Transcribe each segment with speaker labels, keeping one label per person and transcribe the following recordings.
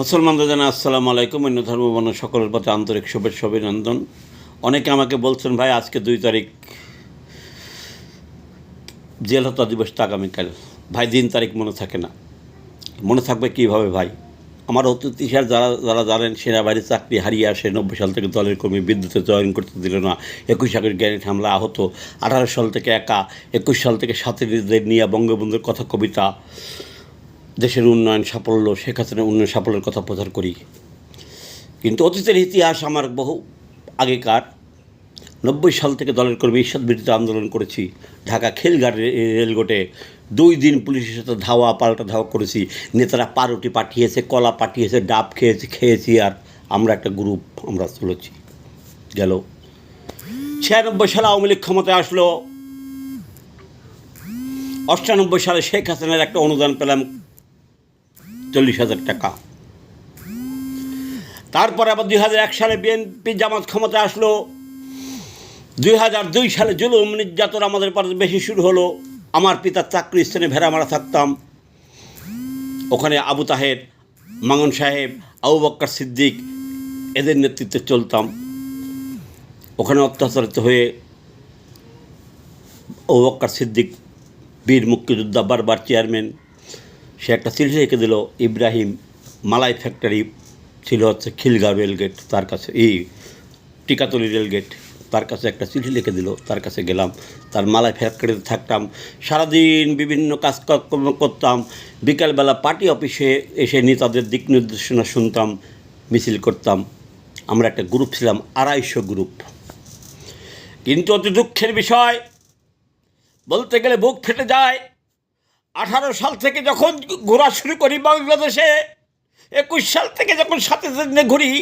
Speaker 1: মুসলমানদের জানা, আসসালামু আলাইকুম, অন্য ধর্মবর্ণ সকলের প্রতি আন্তরিক শুভেচ্ছা, অভিনন্দন। অনেকে আমাকে বলছেন, ভাই, আজকে দুই তারিখ জেল হত্যা দিবস, তো আগামীকাল। ভাই, দিন তারিখ মনে থাকে না। মনে থাকবে কীভাবে, ভাই? আমার অতীত যারা যারা জানেন, সেনাবাহিনী চাকরি হারিয়ে আসে, নব্বই সাল থেকে দলের কর্মী বিদ্যুতে জয়েন করতে দিল না। একুশ সালের গ্যারেট হামলা আহত। আঠারো সাল থেকে একা। একুশ সাল থেকে সাথীদের নিয়ে বঙ্গবন্ধুর কথা, কবিতা। দেশের উন্নয়ন সাফল্য, শেখ হাসিনার উন্নয়ন সাফল্যের কথা প্রচার করি। কিন্তু অতীতের ইতিহাস আমার বহু আগেকার। নব্বই সাল থেকে দলের কর্মী ঈশ্বর বিরুদ্ধে আন্দোলন করেছি। ঢাকা খেলঘাট রেলগোটে দুই দিন পুলিশের সাথে ধাওয়া, পাল্টা ধাওয়া করেছি। নেতারা পারুটি পাঠিয়েছে, কলা পাঠিয়েছে, ডাব খেয়েছে, খেয়েছি আর আমরা একটা গ্রুপ আমরা চলেছি। গেল। ছিয়ানব্বই সালে আওয়ামী লীগ ক্ষমতায় আসলো। অষ্টানব্বই সালে শেখ হাসিনার একটা অনুদান পেলাম চল্লিশ হাজার টাকা। তারপরে আবার দুই হাজার এক সালে বিএনপি জামাত ক্ষমতা আসলো। দুই হাজার দুই সালে জুলুম নির্যাতন আমাদের পর বেশি শুরু হলো। আমার পিতার চাকরি স্থানে ভেড়ামারা থাকতাম। ওখানে আবু তাহের মাঙ্গন সাহেব, আবু বক্কর সিদ্দিক এদের নেতৃত্বে চলতাম। ওখানে অত্যাচারিত হয়ে আবু বক্কর সিদ্দিক, বীর মুক্তিযোদ্ধা বারবার চেয়ারম্যান সে একটা চিঠি রেখে দিল, ইব্রাহিম, মালাই ফ্যাক্টরি ছিল হচ্ছে খিলগাঁও রেলগেট তার কাছে, এই টিকাতলি রেলগেট তার কাছে একটা চিঠি লিখে দিল, তার কাছে গেলাম, তার মালাই ফ্যাক্টরিতে থাকতাম, সারাদিন বিভিন্ন কাজকর্ম করতাম, বিকালবেলা পার্টি অফিসে এসে নেতাদের দিক নির্দেশনা শুনতাম, মিছিল করতাম, আমরা একটা গ্রুপ ছিলাম, আড়াইশো গ্রুপ। কিন্তু অতি দুঃখের বিষয়, বলতে গেলে বুক ফেটে যায় আঠারো সাল থেকে যখন ঘোরা শুরু করি বাংলাদেশে, একুশ সাল থেকে যখন সাথে সাথে ঘুরি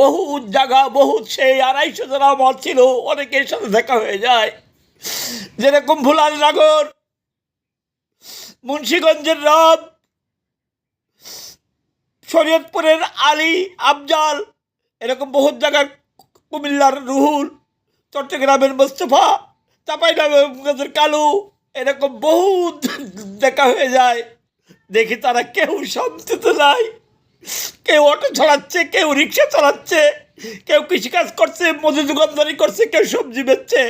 Speaker 1: বহু জায়গা বহু সেই আড়াইশো যারা আমার ছিল, অনেকের সাথে দেখা হয়ে যায়। যেরকম ভুলাল নাগর, মুন্সীগঞ্জের রব, শরীয়তপুরের আলী আফজাল, এরকম বহুত জায়গার কুমিল্লার রুহুল, চট্টগ্রামের মোস্তফা চাপাইনবাবগঞ্জের কালু এরকম বহুত দেখা হয়ে যায়। দেখি তারা কেউ শান্তিতে নাই। কেউ অটো চালাচ্ছে, কেউ রিক্সা চালাচ্ছে, কেউ কৃষিকাজ করছে মধু দোকানদারি করছে, কেউ সবজি বেচছে।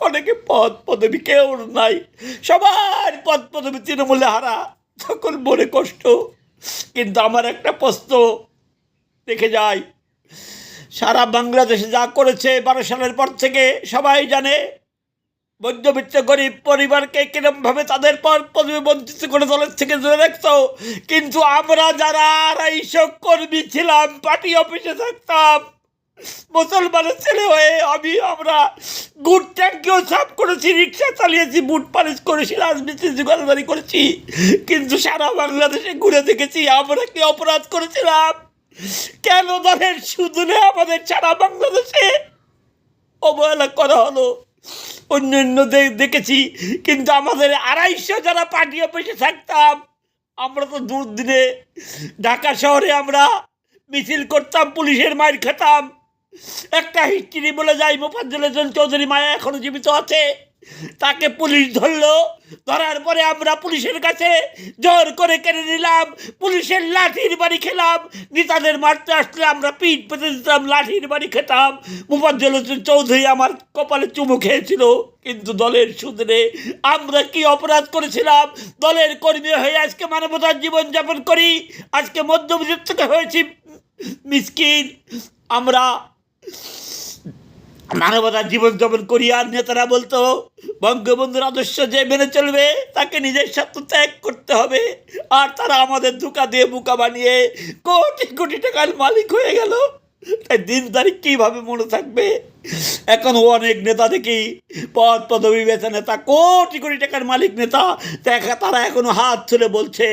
Speaker 1: অনেকে পদ পদবি, কেউ নাই। সবার পদ পদবি তৃণমূলে হারা। সকল মনে কষ্ট। কিন্তু আমার একটা প্রশ্ন দেখে যায় সারা বাংলাদেশে যা করেছে, বারো সালের পর থেকে সবাই জানে মধ্যবিত্ত গরিব পরিবারকে কিরমভাবে তাদের পর পদবি বঞ্চিত করে দলের থেকে দূরে রাখতো কিন্তু আমরা যারা আড়াইশো কর্মী ছিলাম, পার্টি অফিসে থাকতাম, মুসলমানের ছেলে হয়ে আমি, আমরা গুড ট্যাঙ্কেও সাফ করেছি, রিক্সা চালিয়েছি বুট পালিশ করেছি রাজনীতি দোকানদারি করেছি। কিন্তু সারা বাংলাদেশে ঘুরে দেখেছি, আমরা কি অপরাধ করেছিলাম? কেন দলের সুদূরে আমাদের সারা বাংলাদেশে অবহেলা করা হলো? অন্যান্য অন্য দেখেছি, কিন্তু আমাদের আড়াইশো যারা পার্টি অফিসে থাকতাম, আমরা তো দুর্দিনে ঢাকা শহরে আমরা মিছিল করতাম, পুলিশের মায়ের খেতাম। একটা হিস্ট্রি বলে যাই, মোফাজ্জল চৌধুরী মায়া এখনও জীবিত আছে। তাকে পুলিশ ধরলো। ধরার পরে আমরা পুলিশের কাছে জোর করে কেড়ে নিলাম। পুলিশের লাঠির বাড়ি খেলাম। নেতাদের মারতে আসলে আমরা পিঠ পেতে দিতাম, লাঠির বাড়ি খেতাম। মুফাজ্জল হোসেন চৌধুরী আমার কপালে চুমু খেয়েছিল। কিন্তু দলের সুদরে আমরা কি অপরাধ করেছিলাম? দলের কর্মী হয়ে আজকে মানবতার জীবনযাপন করি। আজকে মধ্যবিত্ত হয়েছি মিসকিন। আমরা মানবতার জীবনযাপন আর নেতারা বলতো, বঙ্গবন্ধুর আদর্শ যে মেনে চলবে, তাকে নিজের স্বার্থ ত্যাগ করতে হবে। আর তারা আমাদের ধোকা দিয়ে বুকা বানিয়ে কোটি কোটি টাকার মালিক হয়ে গেল। তাই দিন তারিখ কীভাবে মনে থাকবে? এখন অনেক নেতা দেখি, পদ পদবি বেছে নেতা, কোটি কোটি টাকার মালিক নেতা, দেখা তারা এখনও হাত তুলে বলছে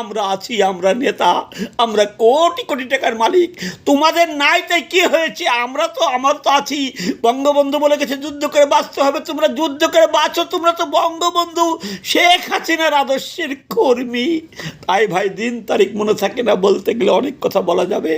Speaker 1: আমরা আছি, আমরা নেতা, আমরা কোটি কোটি টাকার মালিক। তোমাদের নাই তাই কি হয়েছে? আমরা তো, আমার তো আছি। বঙ্গবন্ধু বলে গেছে, যুদ্ধ করে বাঁচতে হবে, তোমরা যুদ্ধ করে বাঁচো, তোমরা তো বঙ্গবন্ধু। শেখ হাসিনার আদর্শের কর্মী। তাই ভাই, দিন তারিখ মনে থাকে না বলতে গেলে অনেক কথা বলা যাবে।